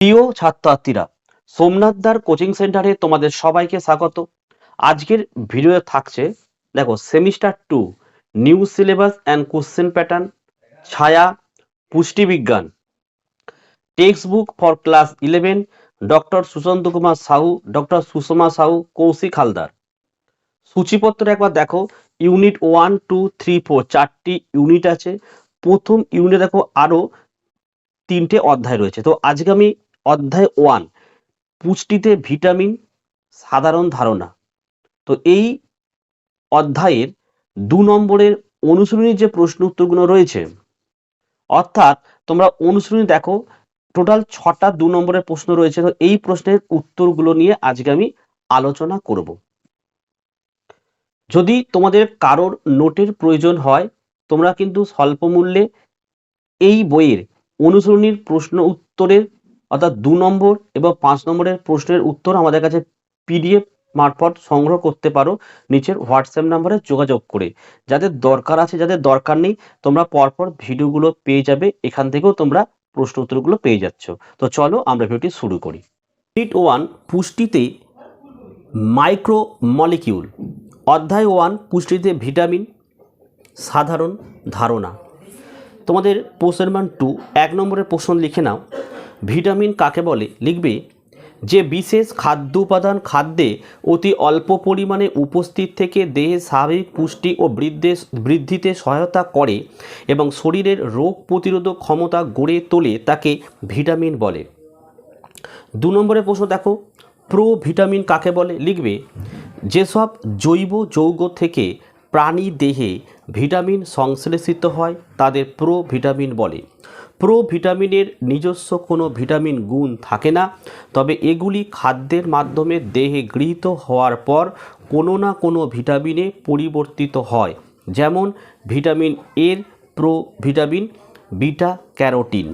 প্রিয় ছাত্রছাত্রীরা সোমনাথদার কোচিং সেন্টারে তোমাদের সবাইকে স্বাগত। আজকের ভিডিও থাকছে, দেখো semester two new syllabus and question pattern Chhaya পুষ্টিবিজ্ঞান textbook for class eleven doctor Sushant Kumar Sahu doctor Sushma Sahu, Kaushik Haldar. সূচিপত্র একবার দেখো unit one two three four চারটি ইউনিট আছে। প্রথম ইউনিটে দেখো আরও তিনটে অধ্যায় রয়েছে। তো আজকে আমি অধ্যায় ওয়ান, পুষ্টিতে ভিটামিন, সাধারণ ধারণা। তো এই অধ্যায়ের দু নম্বরের অনুশীলনীর যে প্রশ্ন উত্তরগুলো রয়েছে, অর্থাৎ তোমরা অনুশীলনী দেখো, টোটাল ছটা দু নম্বরের প্রশ্ন রয়েছে, তো এই প্রশ্নের উত্তরগুলো নিয়ে আজকে আমি আলোচনা করব। যদি তোমাদের কারোর নোটের প্রয়োজন হয়, তোমরা কিন্তু স্বল্প মূল্যে এই বইয়ের অনুসরণীর প্রশ্ন উত্তরের অর্থাৎ দু নম্বর এবং পাঁচ নম্বরের প্রশ্নের উত্তর আমাদের কাছে পিডিএফ মারফত সংগ্রহ করতে পারো নিচের হোয়াটসঅ্যাপ নাম্বারে যোগাযোগ করে। যাদের দরকার আছে, যাদের দরকার নেই, তোমরা পরপর ভিডিওগুলো পেয়ে যাবে, এখান থেকেও তোমরা প্রশ্ন উত্তরগুলো পেয়ে যাচ্ছ। তো চলো আমরা ভিডিওটি শুরু করি। ইউনিট ওয়ান পুষ্টিতে মাইক্রো মলিকিউল অধ্যায় ওয়ান পুষ্টিতে ভিটামিন সাধারণ ধারণা। তোমাদের প্রশ্নের মান টু এক নম্বরের প্রশ্ন লিখে নাও। ভিটামিন কাকে বলে? লিখবে, যে বিশেষ খাদ্য উপাদান খাদ্যে অতি অল্প পরিমাণে উপস্থিত থেকে দেহে স্বাভাবিক পুষ্টি ও বৃদ্ধে, বৃদ্ধিতে সহায়তা করে এবং শরীরের রোগ প্রতিরোধক ক্ষমতা গড়ে তোলে তাকে ভিটামিন বলে। দু নম্বরের প্রশ্ন দেখো প্রো ভিটামিন কাকে বলে? লিখবে, যেসব জৈব যৌগ থেকে প্রাণী দেহে ভিটামিন সংশ্লেষিত হয়, তাদের প্রো ভিটামিন বলে। প্রো ভিটামিনের নিজস্ব কোনো ভিটামিন গুণ থাকে না, তবে এগুলি খাদ্যের মাধ্যমে দেহে গৃহীত হওয়ার পর কোনো না কোনো ভিটামিনে পরিবর্তিত হয়, যেমন ভিটামিন এর প্রো ভিটামিন বিটা ক্যারোটিন।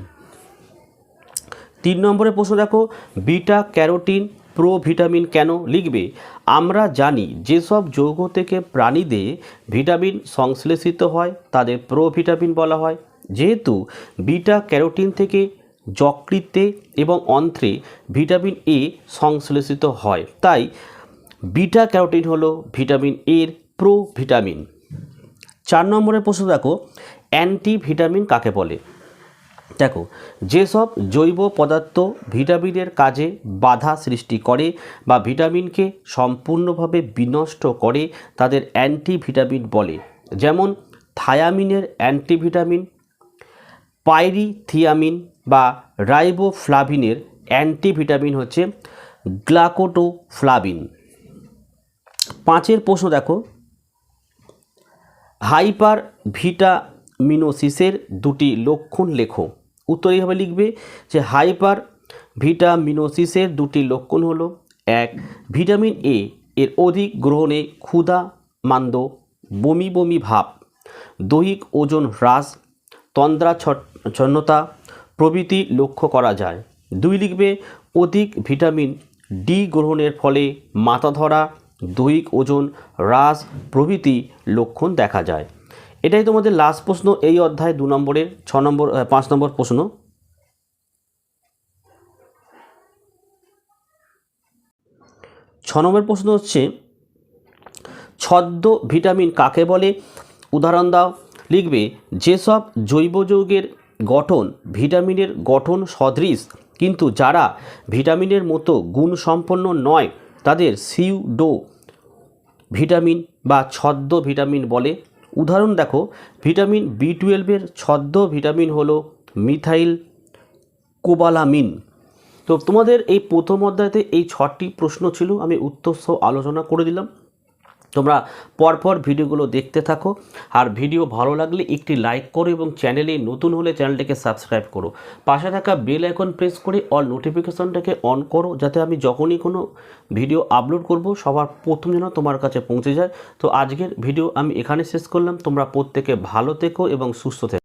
তিন নম্বরে প্রশ্ন দেখো, বিটা ক্যারোটিন প্রো ভিটামিন কেন লিখবে? আমরা জানি যেসব যৌগ থেকে প্রাণীদের ভিটামিন সংশ্লেষিত হয়, তাদের প্রো ভিটামিন বলা হয়। যেহেতু বিটা ক্যারোটিন থেকে যকৃতে এবং অন্ত্রে ভিটামিন এ সংশ্লেষিত হয়, তাই বিটা ক্যারোটিন হলো ভিটামিন এর প্রো ভিটামিন চার নম্বরের প্রশ্ন দেখো অ্যান্টি ভিটামিন কাকে বলে? দেখো, যেসব জৈব পদার্থ ভিটামিনের কাজে বাধা সৃষ্টি করে বা ভিটামিনকে সম্পূর্ণভাবে বিনষ্ট করে, তাদের অ্যান্টিভিটামিন বলে। যেমন থায়ামিনের অ্যান্টিভিটামিন, পাইরিথিয়ামিন বা রাইবোফ্লাভিনের অ্যান্টিভিটামিন হচ্ছে গ্লাকোটোফ্লাভিন। পাঁচের প্রশ্ন দেখো, হাইপার ভিটামিনোসিসের দুটি লক্ষণ লেখো। উত্তর এইভাবে লিখবে যে হাইপার ভিটামিনোসিসের দুটি লক্ষণ হলো, এক, ভিটামিন এ এর অধিক গ্রহণে ক্ষুধা, মান্দ, বমি বমি ভাব, দৈহিক ওজন হ্রাস, তন্দ্রাচ্ছন্নতা প্রভৃতি লক্ষ্য করা যায়। দুই লিখবে, অধিক ভিটামিন ডি গ্রহণের ফলে মাথা ধরা দৈহিক ওজন হ্রাস প্রভৃতি লক্ষণ দেখা যায়। এটাই তোমাদের লাস্ট প্রশ্ন, এই অধ্যায় দু নম্বরের, ছ নম্বর পাঁচ নম্বর প্রশ্ন। ছ নম্বর প্রশ্ন হচ্ছে, ছদ্ম ভিটামিন কাকে বলে? উদাহরণ দাও। লিখবে, যেসব জৈব যৌগের গঠন ভিটামিনের গঠন সদৃশ, কিন্তু যারা ভিটামিনের মতো গুণসম্পন্ন নয়, তাদের সিউডো ভিটামিন বা ছদ্ম ভিটামিন বলে উদাহরণ দেখো, ভিটামিন বি টুয়েলভের ছদ্ম ভিটামিন হলো মিথাইল কোবালামিন। তো তোমাদের এই প্রথম অধ্যায়তে এই ছটি প্রশ্ন ছিল, আমি উত্তর আলোচনা করে দিলাম। তোমরা পরপর ভিডিওগুলো দেখতে থাকো। আর ভিডিও ভালো লাগলে একটি লাইক করো এবং চ্যানেলে নতুন হলে চ্যানেলটাকে সাবস্ক্রাইব করো। পাশে থাকা বেল আইকন প্রেস করে অল নোটিফিকেশনটাকে অন করো যাতে আমি যখনই কোনো ভিডিও আপলোড করব, সবার প্রথম যেন তোমার কাছে পৌঁছে যায়। তো আজকের ভিডিও আমি এখানে শেষ করলাম। তোমরা প্রত্যেকে ভালো থেকো এবং সুস্থ থেকো।